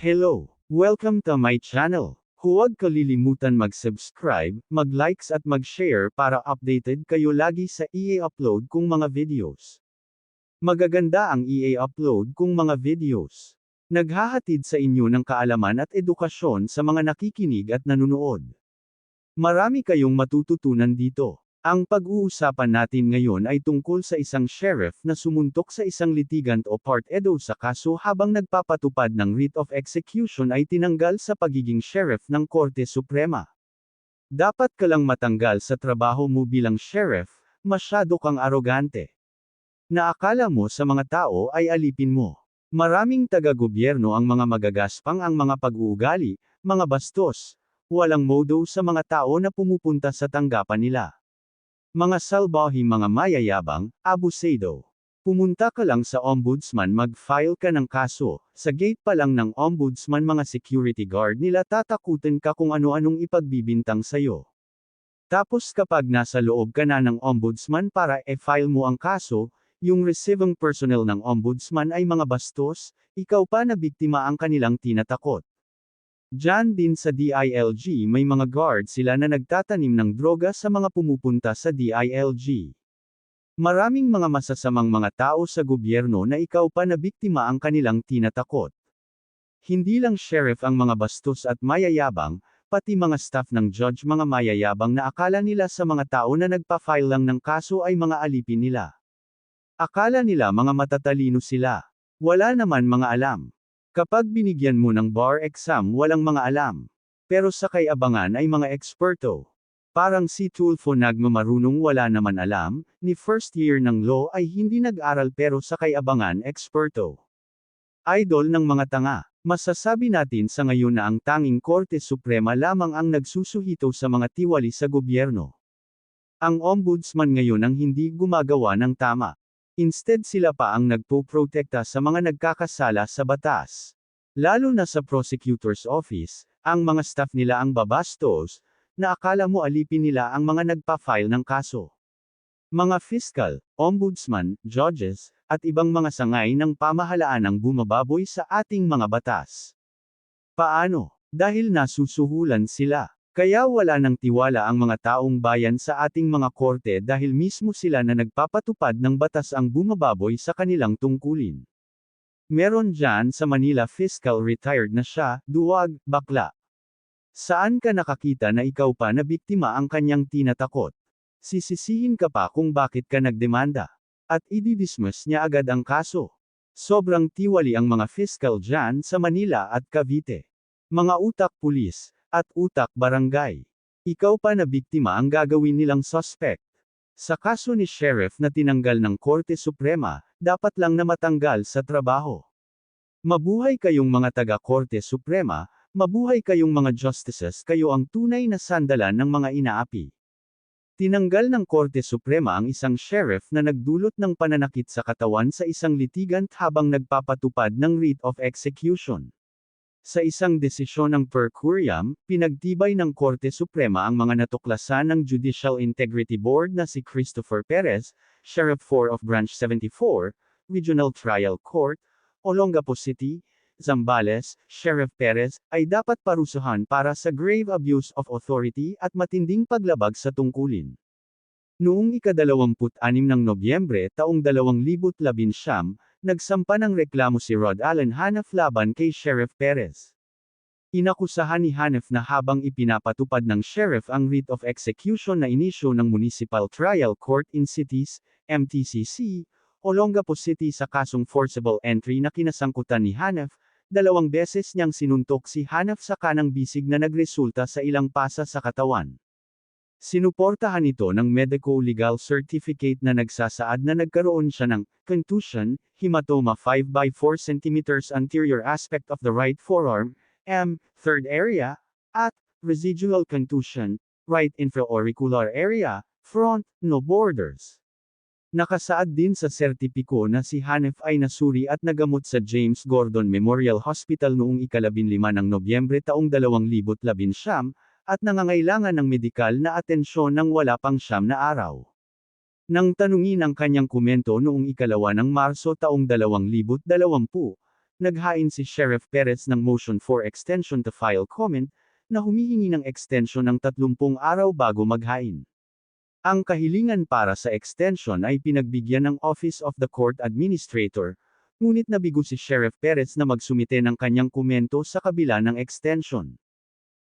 Hello! Welcome to my channel. Huwag kalilimutan mag-subscribe, mag-likes at mag-share para updated kayo lagi sa i-upload kong mga videos. Magaganda ang i-upload kong mga videos. Naghahatid sa inyo ng kaalaman at edukasyon sa mga nakikinig at nanunood. Marami kayong matututunan dito. Ang pag-uusapan natin ngayon ay tungkol sa isang sheriff na sumuntok sa isang litigant o part edo sa kaso habang nagpapatupad ng writ of execution ay tinanggal sa pagiging sheriff ng Korte Suprema. Dapat ka lang matanggal sa trabaho mo bilang sheriff, masyado kang arogante. Naakala mo sa mga tao ay alipin mo. Maraming taga-gobyerno ang mga magagaspang ang mga pag-uugali, mga bastos, walang modo sa mga tao na pumupunta sa tanggapan nila. Mga salbahi mga mayayabang, abusado. Pumunta ka lang sa ombudsman mag-file ka ng kaso, sa gate pa lang ng ombudsman mga security guard nila tatakutin ka kung ano-anong ipagbibintang sayo. Tapos kapag nasa loob ka na ng ombudsman para e-file mo ang kaso, yung receiving personnel ng ombudsman ay mga bastos, ikaw pa na biktima ang kanilang tinatakot. Diyan din sa DILG may mga guard sila na nagtatanim ng droga sa mga pumupunta sa DILG. Maraming mga masasamang mga tao sa gobyerno na ikaw pa na biktima ang kanilang tinatakot. Hindi lang sheriff ang mga bastos at mayayabang, pati mga staff ng judge mga mayayabang na akala nila sa mga tao na nagpa-file lang ng kaso ay mga alipin nila. Akala nila mga matatalino sila. Wala naman mga alam. Kapag binigyan mo ng bar exam walang mga alam. Pero sa kay abangan ay mga eksperto. Parang si Tulfo nagmamarunong wala naman alam, ni first year ng law ay hindi nag-aral pero sa kay abangan eksperto. Idol ng mga tanga. Masasabi natin sa ngayon na ang tanging Korte Suprema lamang ang nagsusuhito sa mga tiwali sa gobyerno. Ang ombudsman ngayon ang hindi gumagawa ng tama. Instead sila pa ang nagpo-protekta sa mga nagkakasala sa batas. Lalo na sa prosecutor's office, ang mga staff nila ang babastos, na akala mo alipin nila ang mga nagpa-file ng kaso. Mga fiscal, ombudsman, judges, at ibang mga sangay ng pamahalaan ang bumababoy sa ating mga batas. Paano? Dahil nasusuhulan sila. Kaya wala nang tiwala ang mga taong bayan sa ating mga korte dahil mismo sila na nagpapatupad ng batas ang bumababoy sa kanilang tungkulin. Meron dyan sa Manila fiscal retired na siya, duwag, bakla. Saan ka nakakita na ikaw pa na biktima ang kanyang tinatakot? Sisisihin ka pa kung bakit ka nagdemanda. At ididismiss niya agad ang kaso. Sobrang tiwali ang mga fiscal dyan sa Manila at Cavite. Mga utak pulis, at utak barangay. Ikaw pa na biktima ang gagawin nilang suspect. Sa kaso ni Sheriff na tinanggal ng Korte Suprema, dapat lang na matanggal sa trabaho. Mabuhay kayong mga taga-Korte Suprema, mabuhay kayong mga justices kayo ang tunay na sandalan ng mga inaapi. Tinanggal ng Korte Suprema ang isang sheriff na nagdulot ng pananakit sa katawan sa isang litigant habang nagpapatupad ng writ of execution. Sa isang desisyon ng per curiam, pinagtibay ng Korte Suprema ang mga natuklasan ng Judicial Integrity Board na si Christopher Perez, Sheriff 4 of Branch 74, Regional Trial Court, Olongapo City, Zambales, Sheriff Perez, ay dapat parusahan para sa grave abuse of authority at matinding paglabag sa tungkulin. Noong ikadalawamput-anim ng Nobyembre taong 2019, nagsampa ng reklamo si Rod Allen Hanaf laban kay Sheriff Perez. Inakusahan ni Hanef na habang ipinapatupad ng sheriff ang writ of execution na inisyo ng Municipal Trial Court in Cities, MTCC, Olongapo City sa kasong forcible entry na kinasangkutan ni Hanef, dalawang beses niyang sinuntok si Hanef sa kanang bisig na nagresulta sa ilang pasa sa katawan. Sinuportahan ito ng medico-legal certificate na nagsasaad na nagkaroon siya ng contusion, hematoma 5 by 4 cm anterior aspect of the right forearm, M, third area, at residual contusion, right infraauricular area, front, no borders. Nakasaad din sa sertipiko na si Hanef ay nasuri at nagamot sa James Gordon Memorial Hospital noong ikalabinlima ng Nobyembre taong 2019, at nangangailangan ng medikal na atensyon ng wala pang siyam na araw. Nang tanungin ang kanyang komento noong ikalawa ng Marso taong 2020, naghain si Sheriff Perez ng motion for extension to file comment, na humihingi ng extension ng 30 araw bago maghain. Ang kahilingan para sa extension ay pinagbigyan ng Office of the Court Administrator, ngunit nabigo si Sheriff Perez na magsumite ng kanyang komento sa kabila ng extension.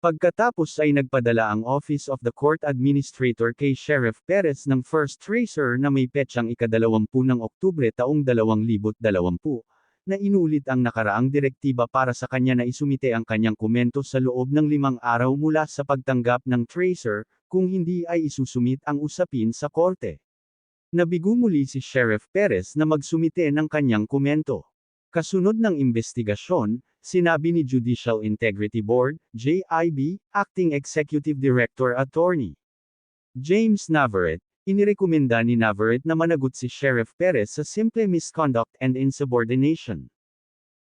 Pagkatapos ay nagpadala ang Office of the Court Administrator kay Sheriff Perez ng first tracer na may petsang ikadalawampu ng Oktubre taong 2020, na inulit ang nakaraang direktiba para sa kanya na isumite ang kanyang komento sa loob ng limang araw mula sa pagtanggap ng tracer, kung hindi ay isusumit ang usapin sa korte. Nabigo muli si Sheriff Perez na magsumite ng kanyang komento. Kasunod ng investigasyon, sinabi ni Judicial Integrity Board, JIB, Acting Executive Director Attorney James Navarrete, inirekomenda ni Navarrete na managot si Sheriff Perez sa simple misconduct and insubordination.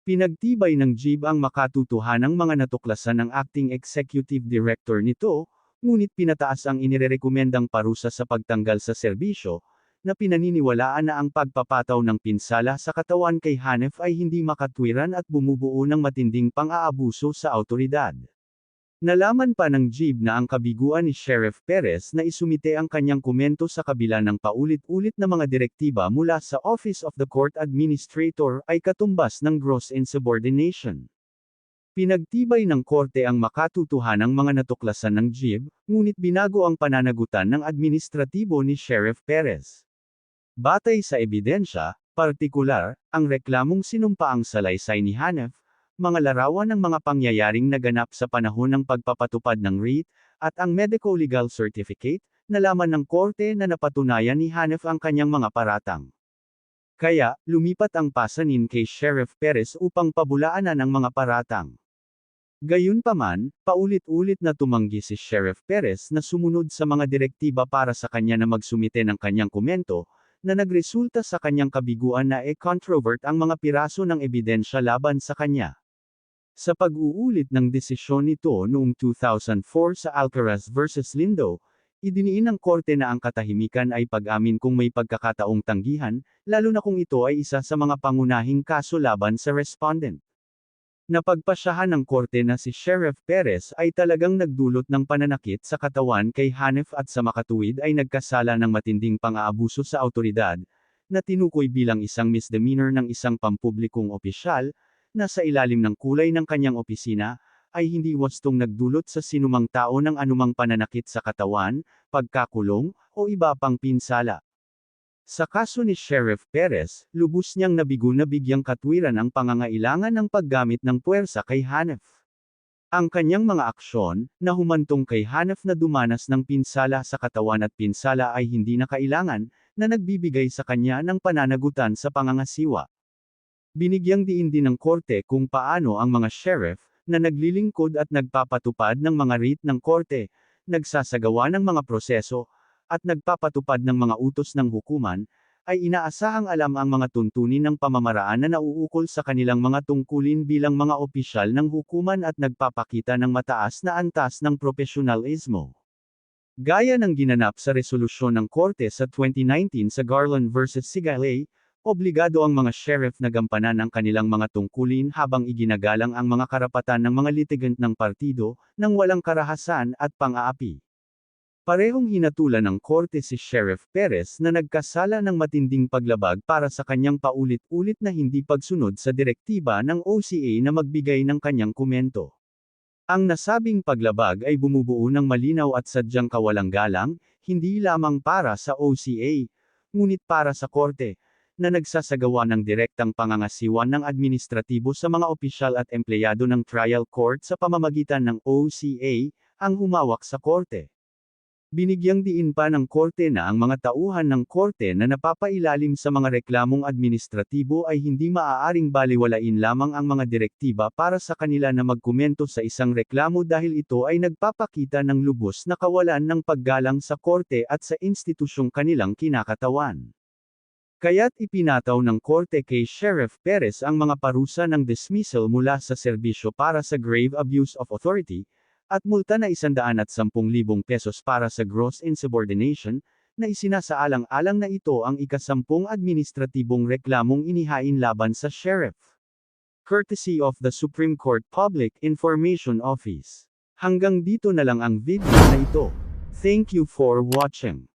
Pinagtibay ng JIB ang makatutuhanang mga natuklasan ng Acting Executive Director nito, ngunit pinataas ang inirekomendang parusa sa pagtanggal sa serbisyo, na pinaniniwalaan na ang pagpapataw ng pinsala sa katawan kay Hanef ay hindi makatwiran at bumubuo ng matinding pang-aabuso sa autoridad. Nalaman pa ng JIB na ang kabiguan ni Sheriff Perez na isumite ang kanyang komento sa kabila ng paulit-ulit na mga direktiba mula sa Office of the Court Administrator ay katumbas ng gross insubordination. Pinagtibay ng korte ang makatutuhanang mga natuklasan ng JIB, ngunit binago ang pananagutan ng administratibo ni Sheriff Perez. Batay sa ebidensya, partikular, ang reklamong sinumpaang salaysay ni Hanef, mga larawan ng mga pangyayaring naganap sa panahon ng pagpapatupad ng REIT, at ang medical legal certificate, nalaman ng korte na napatunayan ni Hanef ang kanyang mga paratang. Kaya, lumipat ang pasanin kay Sheriff Perez upang pabulaanan ang mga paratang. Gayunpaman, paulit-ulit na tumanggi si Sheriff Perez na sumunod sa mga direktiba para sa kanya na magsumite ng kanyang komento, na nagresulta sa kanyang kabiguan na e-controvert ang mga piraso ng ebidensya laban sa kanya. Sa pag-uulit ng desisyon nito noong 2004 sa Alcaraz vs. Lindo, idiniin ng korte na ang katahimikan ay pag-amin kung may pagkakataong tanggihan, lalo na kung ito ay isa sa mga pangunahing kaso laban sa respondent. Napagpasyahan ng korte na si Sheriff Perez ay talagang nagdulot ng pananakit sa katawan kay Hanef at sa makatuwid ay nagkasala ng matinding pang-aabuso sa autoridad, na tinukoy bilang isang misdemeanor ng isang pampublikong opisyal, na sa ilalim ng kulay ng kanyang opisina, ay hindi wastong nagdulot sa sinumang tao ng anumang pananakit sa katawan, pagkakulong, o iba pang pinsala. Sa kaso ni Sheriff Perez, lubos niyang nabigo na bigyang katwiran ang pangangailangan ng paggamit ng puwersa kay Hanef. Ang kanyang mga aksyon, na humantong kay Hanef na dumanas ng pinsala sa katawan at pinsala ay hindi na kailangan, na nagbibigay sa kanya ng pananagutan sa pangangasiwa. Binigyang diin din ng korte kung paano ang mga sheriff, na naglilingkod at nagpapatupad ng mga writ ng korte, nagsasagawa ng mga proseso, at nagpapatupad ng mga utos ng hukuman, ay inaasahang alam ang mga tuntunin ng pamamaraan na nauukol sa kanilang mga tungkulin bilang mga opisyal ng hukuman at nagpapakita ng mataas na antas ng profesionalismo. Gaya ng ginanap sa resolusyon ng korte sa 2019 sa Garland vs. Sigalay, obligado ang mga sheriff na gampanan ang kanilang mga tungkulin habang iginagalang ang mga karapatan ng mga litigant ng partido, ng walang karahasan at pang-aapi. Parehong hinatulan ng korte si Sheriff Perez na nagkasala ng matinding paglabag para sa kanyang paulit-ulit na hindi pagsunod sa direktiba ng OCA na magbigay ng kanyang komento. Ang nasabing paglabag ay bumubuo ng malinaw at sadyang kawalang galang, hindi lamang para sa OCA, ngunit para sa korte, na nagsasagawa ng direktang pangangasiwa ng administratibo sa mga opisyal at empleyado ng trial court sa pamamagitan ng OCA, ang humawak sa korte. Binigyang diin pa ng korte na ang mga tauhan ng korte na napapailalim sa mga reklamong administratibo ay hindi maaaring baliwalain lamang ang mga direktiba para sa kanila na magkomento sa isang reklamo dahil ito ay nagpapakita ng lubos na kawalan ng paggalang sa korte at sa institusyong kanilang kinakatawan. Kaya't ipinataw ng korte kay Sheriff Perez ang mga parusa ng dismissal mula sa serbisyo para sa grave abuse of authority, at multa na 110,000 pesos para sa gross insubordination, na isinasaalang-alang na ito ang ikasampung administratibong reklamong inihain laban sa sheriff. courtesy of the Supreme Court Public Information Office. Hanggang dito na lang ang video na ito. Thank you for watching.